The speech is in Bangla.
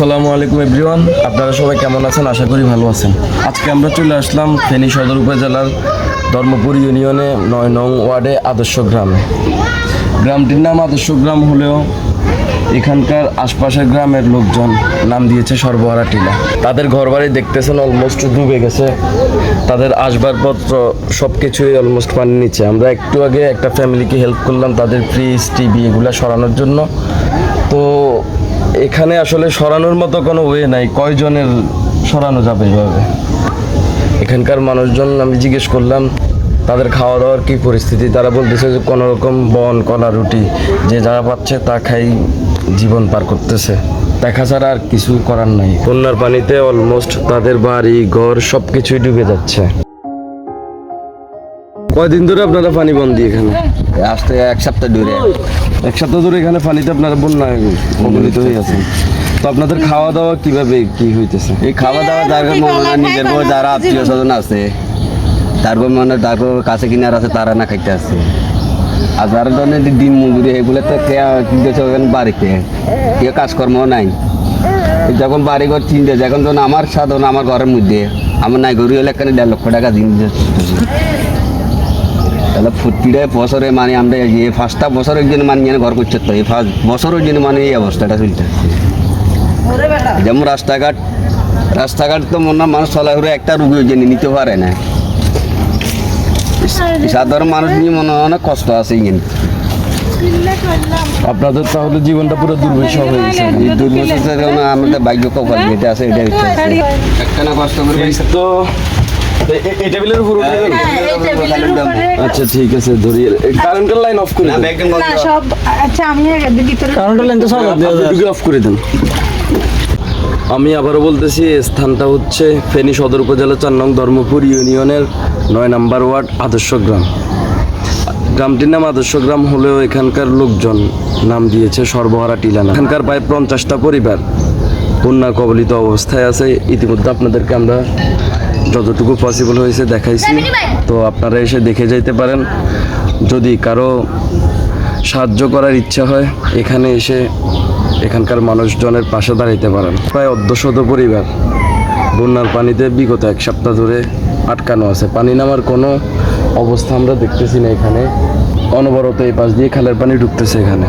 আসসালামু আলাইকুম, এভরিওয়ান। আপনারা সবাই কেমন আছেন? আশা করি ভালো আছেন। আজকে আমরা চলে আসলাম ফেনী সদর উপজেলার ধর্মপুর ইউনিয়নে নয় নং ওয়ার্ডে আদর্শ গ্রামে। গ্রামটির নাম আদর্শ গ্রাম হলেও এখানকার আশপাশের গ্রামের লোকজন নাম দিয়েছে সর্বহারা টিলা। তাদের ঘরবাড়ি দেখতেছেন অলমোস্ট ডুবে গেছে। তাদের আসবাবপত্র সব কিছুই অলমোস্ট পানির নিচে। আমরা একটু আগে একটা ফ্যামিলিকে হেল্প করলাম তাদের ফ্রিজ টিভি এগুলো সরানোর জন্য। তো এখানে আসলে সরানোর মতো কোনো ওয়ে নাই, কয়জনের সরানো যাবে এভাবে? এখানকার মানুষজন, আমি জিজ্ঞেস করলাম, তাদের খাওয়া দাওয়ার কী পরিস্থিতি? তারা বলতেছে যে কোনো রকম বন, কলা, রুটি, যে যারা পাচ্ছে তা খাই জীবন পার করতেছে। দেখা ছাড়া আর কিছু করার নাই। বন্যার পানিতে অলমোস্ট তাদের বাড়ি, ঘর সব কিছুই ডুবে যাচ্ছে। কয়দিন ধরে আপনারা পানি বন্দি এখানে? আসতে এক সপ্তাহ ধরে। এক সপ্তাহ ধরে এখানে পানিতে আপনারা কবলিত হয়ে আছেন। তো আপনাদের খাওয়া দাওয়া কীভাবে কি হইতেছে? এই খাওয়া দাওয়া যার নিজের বউ যারা আত্মীয় স্বজন আছে তারপর মনে হয় তারপর কাছে কিনার আছে তারা না খাইতে আসছে আর যারা ধরনের দিন মজুরি এগুলো তো কে গেছে ওখানে বাড়িতে। কেউ কাজকর্ম নাই। যখন বাড়ি ঘর চিনতে যখন যখন আমার সাধন আমার ঘরের মধ্যে আমার নাই গরু হলে এখানে দেড় লক্ষ টাকা দিন। তাহলে ফুটপিড়ে বছরে মানে আমরা এই পাঁচটা বছরের জন্য মানে এখানে ঘর করছে তো এই পাঁচ বছরের জন্য মানে এই অবস্থাটা চলছে। যেমন রাস্তাঘাট রাস্তাঘাট তো মনে হয় মানুষ চলাফেরা একটা রুগী জেনে নিতে পারে না। সাধারণ মানুষ নিয়ে মনে হয় অনেক কষ্ট আছে এখানে আপনাদের তাহলে জীবনটা পুরো দুর্বিষহ হয়ে গেছে। এই কারণে আমাদের ভাগ্য কপাল যেটা আছে এটা হচ্ছে। একখানা কষ্ট করে তো এই টেবিলের উপর উঠে আচ্ছা ঠিক আছে কারেন্টের লাইন অফ করে না, দেন। না সব আচ্ছা আমি ভিতরে অফ করে দেন। আমি আবারও বলতেছি স্থানটা হচ্ছে ফেনী সদর উপজেলা চার নং ধর্মপুর ইউনিয়নের নয় নাম্বার ওয়ার্ড আদর্শ গ্রাম। গ্রামটির নাম আদর্শ গ্রাম হলেও এখানকার লোকজন নাম দিয়েছে সর্বহারা টিলানা এখানকার প্রায় পঞ্চাশটা পরিবার বন্যা কবলিত অবস্থায় আছে। ইতিমধ্যে আপনাদেরকে আমরা যতটুকু পসিবল হয়েছে দেখাইছি। তো আপনারা এসে দেখে যাইতে পারেন। যদি কারও সাহায্য করার ইচ্ছা হয় এখানে এসে এখানকার মানুষজনের পাশে দাঁড়াইতে পারেন। প্রায় অর্ধশত পরিবার বন্যার পানিতে বিগত এক সপ্তাহ ধরে আটকানো আছে। পানি নামার কোনো অবস্থা আমরা দেখতেছি না এখানে। অনবরত এই পাশ দিয়ে খালের পানি ঢুকতেছে এখানে।